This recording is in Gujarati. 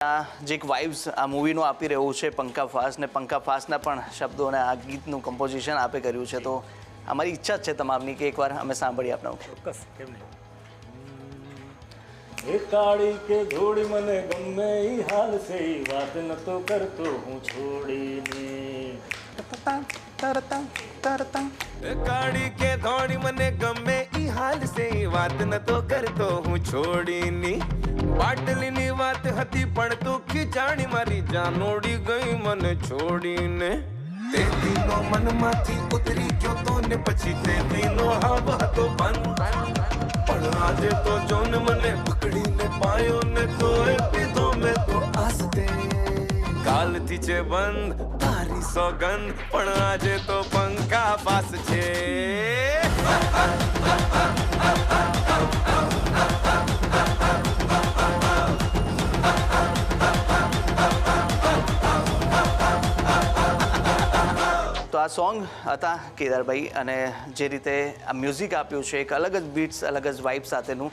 જે એક વાઇબ્સ આ મૂવીનું આપી રહ્યું છે પંકા ફાસ ને પંકા ફાસના પણ શબ્દો અને આ ગીતનું કમ્પોઝિશન આપે કર્યું છે. તો અમારી ઈચ્છા જ છે તમામની કે એકવાર અમે સાંભળીએ આપણા ચોક્કસ કેમ નહીં? એ કાળી કે ધોળી મને ગમે ઈ હાલ છે ઈ વાત નતો કરતો હું છોડીને. એ કાળી કે ધોળી મને ગમે ઈ હાલ છે ઈ વાત નતો કરતો હું છોડીની. બાટલીની હતી, પણ તું ખીચાણી મારી જાનોડી ગઈ મને છોડીને. તે દીનો મનમાંથી ઉતરી ગયો તો ને પછી તે દીનો હાવ હતો બંધ. પણ આજે તો જોન મને પકડીને પાયો ને તો એ પીધો મેં તો આસતે. કાલથી છે બંધ, તારી સોગંદ પણ આજે તો પંખા પાસ છે. તો આ સોંગ હતા કેદારભાઈ અને જે રીતે આ મ્યુઝિક આપ્યું છે, એક અલગ જ બીટ્સ અલગ જ વાઇબ સાથેનું